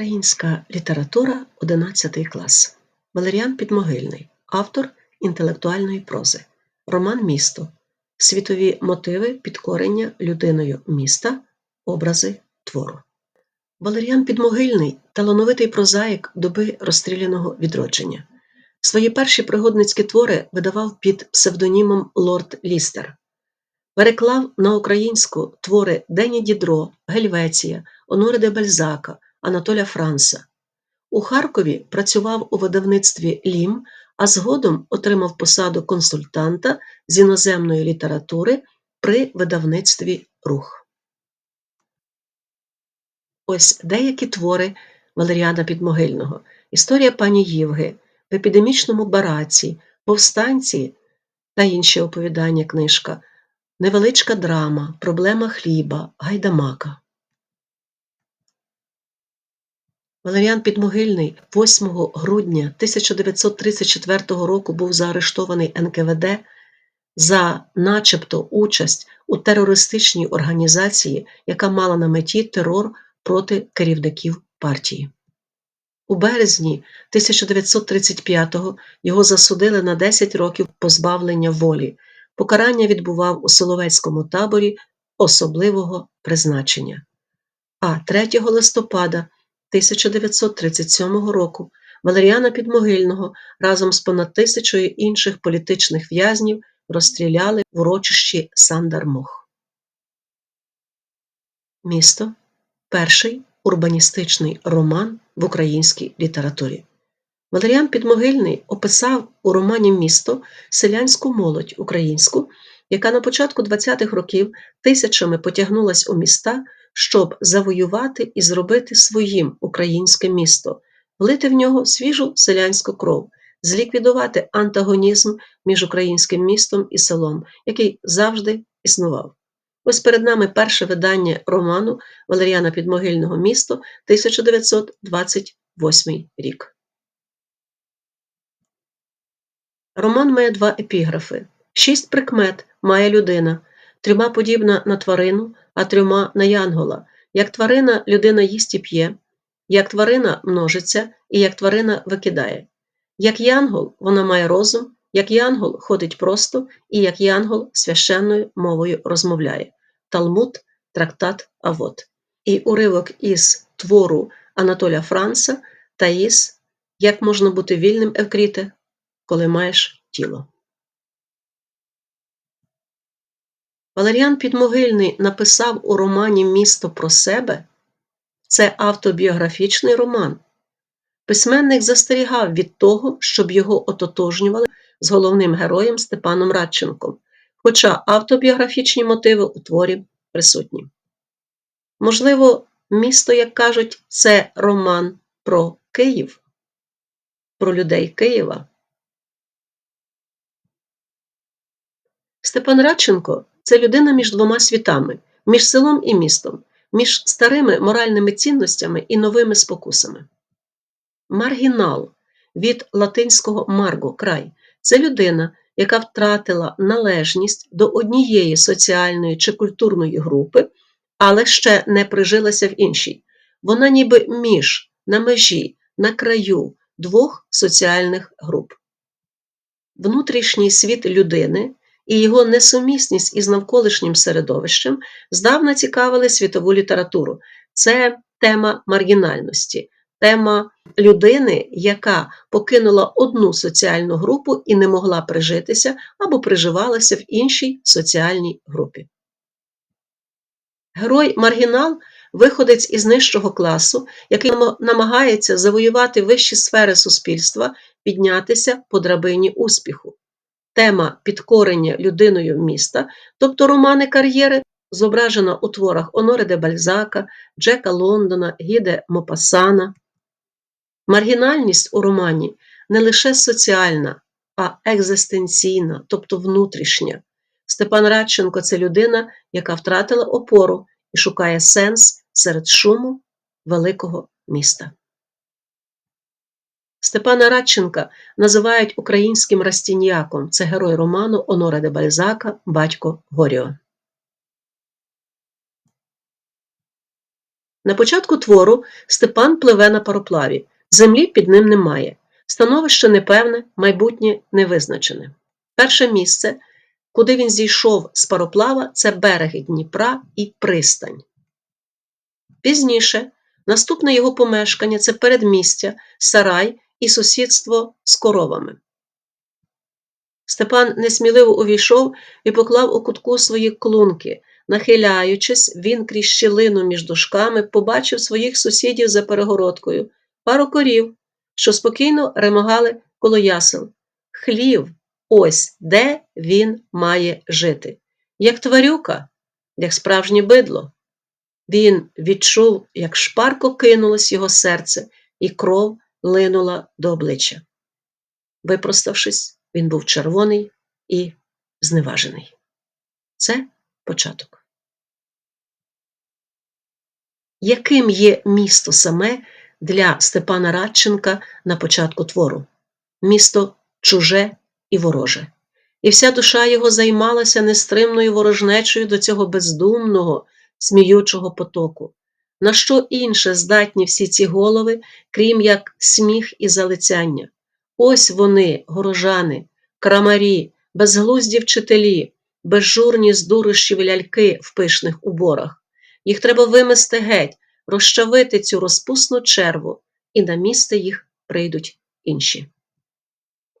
Українська література 11 клас. Валеріан Підмогильний, автор інтелектуальної прози. Роман Місто. Світові мотиви підкорення людиною міста, образи твору. Валеріан Підмогильний талановитий прозаїк доби розстріляного відродження. Свої перші пригодницькі твори видавав під псевдонімом Лорд Лістер. Переклав на українську твори Дені Дідро, Гельвеція, Оноре де Бальзака. Анатоля Франса. У Харкові працював у видавництві Лім, а згодом отримав посаду консультанта з іноземної літератури при видавництві Рух. Ось деякі твори Валеріана Підмогильного. Історія пані Євги, в епідемічному бараці, повстанці та інші оповідання книжка, невеличка драма, проблема хліба, гайдамака. Валеріан Підмогильний 8 грудня 1934 року був заарештований НКВД за начебто участь у терористичній організації, яка мала на меті терор проти керівників партії. У березні 1935-го його засудили на 10 років позбавлення волі. Покарання відбував у Соловецькому таборі особливого призначення. А 3 листопада 1937 року Валеріана Підмогильного разом з понад тисячою інших політичних в'язнів розстріляли в урочищі Сандармох. Місто перший урбаністичний роман в українській літературі. Валеріан Підмогильний описав у романі Місто селянську молодь українську, яка на початку 20-х років тисячами потягнулась у міста щоб завоювати і зробити своїм українське місто, влити в нього свіжу селянську кров, зліквідувати антагонізм між українським містом і селом, який завжди існував. Ось перед нами перше видання роману Валеріана Підмогильного місто 1928 рік. Роман має два епіграфи. Шість прикмет має людина, трьома подібна на тварину, а трьома на янгола. Як тварина людина їсть і п'є, як тварина множиться і як тварина викидає. Як янгол вона має розум, як янгол ходить просто, і як янгол священною мовою розмовляє. Талмуд, трактат Авод. І уривок із твору Анатоля Франца Таїс Як можна бути вільним Евкріте, коли маєш тіло. Валеріан Підмогильний написав у романі Місто про себе це автобіографічний роман. Письменник застерігав від того, щоб його ототожнювали з головним героєм Степаном Радченком, хоча автобіографічні мотиви у творі присутні. Можливо, місто, як кажуть, це роман про Київ, про людей Києва. Степан Радченко це людина між двома світами, між селом і містом, між старими моральними цінностями і новими спокусами. Маргінал від латинського марго край це людина, яка втратила належність до однієї соціальної чи культурної групи, але ще не прижилася в іншій. Вона ніби між на межі, на краю двох соціальних груп. Внутрішній світ людини і його несумісність із навколишнім середовищем здавна цікавили світову літературу. Це тема маргінальності, тема людини, яка покинула одну соціальну групу і не могла прижитися або приживалася в іншій соціальній групі. Герой маргінал виходець із нижчого класу, який намагається завоювати вищі сфери суспільства, піднятися по драбині успіху тема підкорення людиною міста, тобто романи кар'єри, зображена у творах Оноре де Бальзака, Джека Лондона, Гіде Мопасана. Маргінальність у романі не лише соціальна, а екзистенційна, тобто внутрішня. Степан Радченко це людина, яка втратила опору і шукає сенс серед шуму великого міста. Степана Радченка називають українським Растіньяком. Це герой роману Онора де Бальзака, Батько Горіо. На початку твору Степан пливе на пароплаві, землі під ним немає. Становище непевне, майбутнє невизначене. Перше місце, куди він зійшов з пароплава, це береги Дніпра і пристань. Пізніше наступне його помешкання це передмістя, сарай і сусідство з коровами. Степан несміливо увійшов і поклав у кутку свої клунки. Нахиляючись, він крізь щілину між дошками побачив своїх сусідів за перегородкою, пару корів, що спокійно ремогали коло ясел. Хлів, ось де він має жити. Як тварюка, як справжнє бидло. Він відчув, як шпарко кинулось його серце, і кров линула до обличчя. Випроставшись, він був червоний і зневажений. Це початок. Яким є місто саме для Степана Радченка на початку твору? Місто чуже і вороже. І вся душа його займалася нестримною ворожнечою до цього бездумного, сміючого потоку. На що інше здатні всі ці голови, крім як сміх і залицяння? Ось вони, горожани, крамарі, безглузді вчителі, безжурні здурищі ляльки в пишних уборах. Їх треба вимести геть, розчавити цю розпусну черву, і на місце їх прийдуть інші.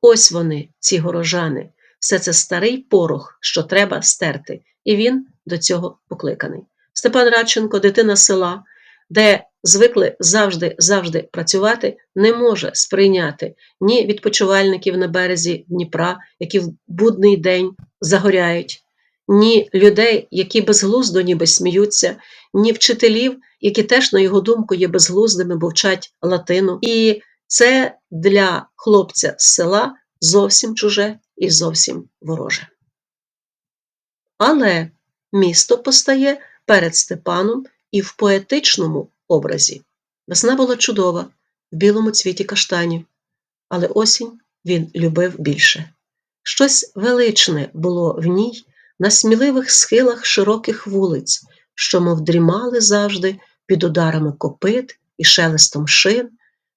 Ось вони, ці горожани, все це старий порох, що треба стерти, і він до цього покликаний. Степан Радченко, дитина села, де звикли завжди завжди працювати, не може сприйняти ні відпочивальників на березі Дніпра, які в будний день загоряють, ні людей, які безглуздо ніби сміються, ні вчителів, які теж, на його думку, є безглуздими, бо вчать латину. І це для хлопця з села зовсім чуже і зовсім вороже. Але місто постає перед Степаном і в поетичному образі. Весна була чудова, в білому цвіті каштанів, але осінь він любив більше. Щось величне було в ній на сміливих схилах широких вулиць, що, мов дрімали завжди під ударами копит і шелестом шин,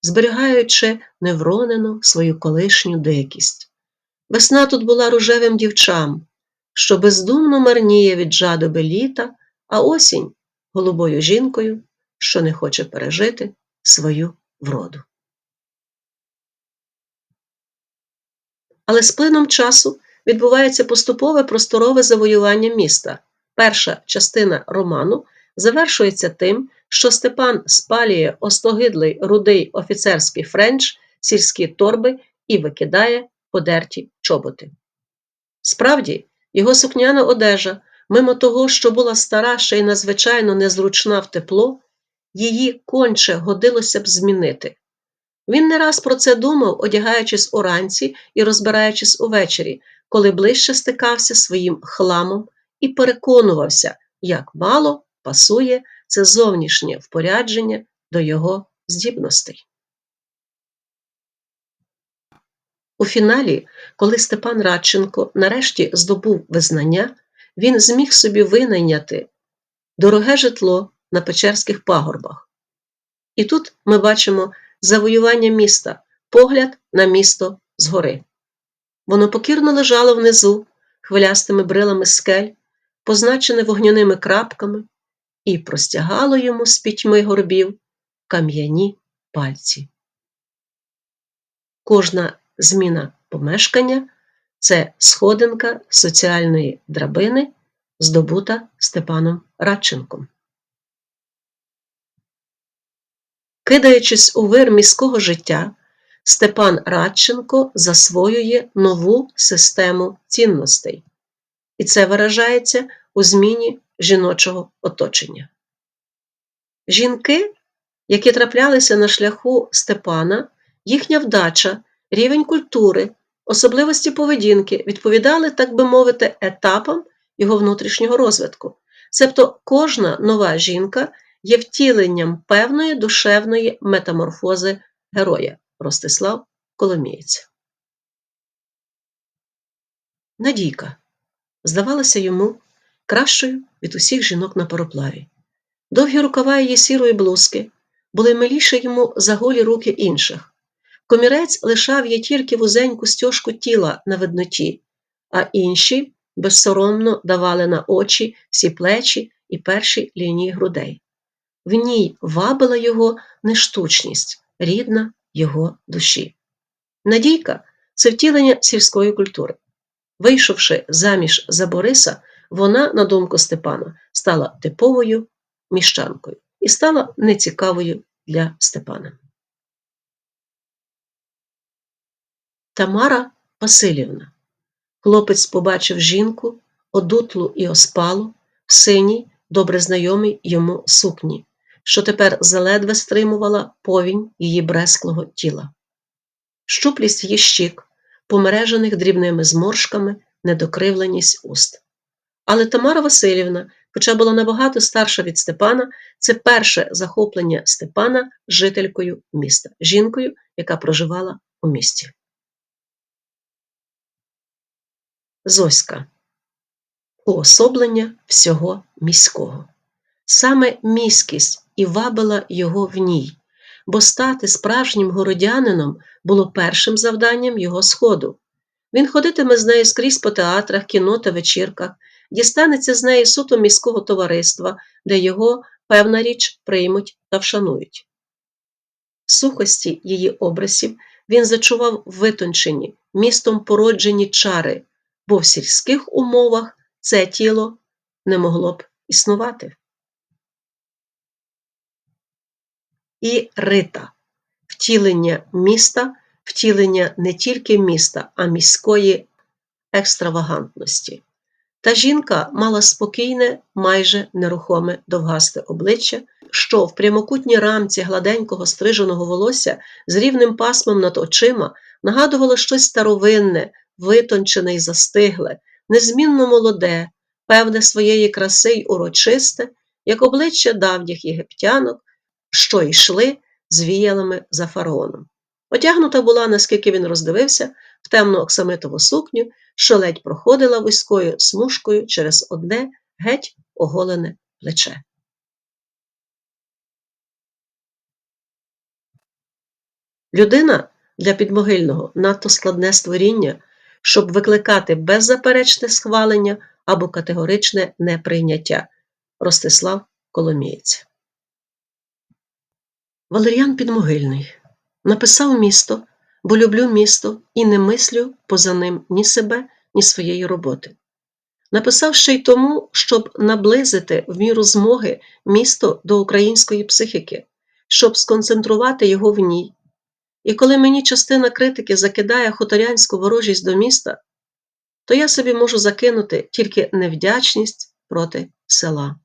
зберігаючи невронену свою колишню дикість. Весна тут була рожевим дівчам, що бездумно марніє від жадоби літа, а осінь голубою жінкою, що не хоче пережити свою вроду. Але з плином часу відбувається поступове просторове завоювання міста. Перша частина роману завершується тим, що Степан спалює остогидлий рудий офіцерський френч, сільські торби і викидає подерті чоботи. Справді, його сукняна одежа, мимо того, що була стара ще й надзвичайно незручна в тепло, її конче годилося б змінити. Він не раз про це думав, одягаючись уранці і розбираючись увечері, коли ближче стикався своїм хламом і переконувався, як мало пасує це зовнішнє впорядження до його здібностей. У фіналі, коли Степан Радченко нарешті здобув визнання, він зміг собі винайняти дороге житло на Печерських пагорбах. І тут ми бачимо завоювання міста, погляд на місто згори. Воно покірно лежало внизу, хвилястими брилами скель, позначене вогняними крапками, і простягало йому з пітьми горбів кам'яні пальці. Кожна зміна помешкання це сходинка соціальної драбини, здобута Степаном Радченком. Кидаючись у вир міського життя, Степан Радченко засвоює нову систему цінностей, і це виражається у зміні жіночого оточення. Жінки, які траплялися на шляху Степана, їхня вдача, рівень культури, особливості поведінки відповідали, так би мовити, етапам його внутрішнього розвитку. Себто кожна нова жінка є втіленням певної душевної метаморфози героя Ростислав Коломієць. Надійка здавалася йому кращою від усіх жінок на пароплаві. Довгі рукава її сірої блузки були миліше йому за голі руки інших. Комірець лишав їй тільки вузеньку стяжку тіла на видноті, а інші безсоромно давали на очі всі плечі і перші лінії грудей. В ній вабила його нештучність, рідна його душі. Надійка це втілення сільської культури. Вийшовши заміж за Бориса, вона, на думку Степана, стала типовою міщанкою і стала нецікавою для Степана. Тамара Васильівна. Хлопець побачив жінку, одутлу і оспалу, в синій, добре знайомій йому сукні, що тепер заледве стримувала повінь її бресклого тіла. Щуплість її щік, помережених дрібними зморшками, недокривленість уст. Але Тамара Васильівна, хоча була набагато старша від Степана, це перше захоплення Степана жителькою міста, жінкою, яка проживала у місті. Зоська уособлення всього міського. Саме міськість і вабила його в ній, бо стати справжнім городянином було першим завданням його сходу. Він ходитиме з нею скрізь по театрах, кіно та вечірках, дістанеться з неї суто міського товариства, де його, певна річ, приймуть та вшанують. сухості її образів він зачував витончені, містом породжені чари, бо в сільських умовах це тіло не могло б існувати. І рита втілення міста, втілення не тільки міста, а міської екстравагантності. Та жінка мала спокійне, майже нерухоме довгасте обличчя, що в прямокутній рамці гладенького стриженого волосся з рівним пасмом над очима нагадувало щось старовинне, витончене й застигле, незмінно молоде, певне своєї краси й урочисте, як обличчя давніх єгиптянок, що йшли з віялами за фараоном. Одягнута була, наскільки він роздивився, в темну оксамитову сукню, що ледь проходила вузькою смужкою через одне геть оголене плече. Людина для підмогильного надто складне створіння, щоб викликати беззаперечне схвалення або категоричне неприйняття. Ростислав Коломієць. Валеріан Підмогильний написав місто, бо люблю місто і не мислю поза ним ні себе, ні своєї роботи. Написав ще й тому, щоб наблизити в міру змоги місто до української психіки, щоб сконцентрувати його в ній. І коли мені частина критики закидає хуторянську ворожість до міста, то я собі можу закинути тільки невдячність проти села.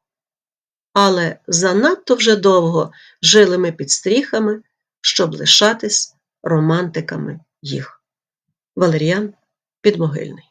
Але занадто вже довго жили ми під стріхами, щоб лишатись романтиками їх. Валеріан Підмогильний.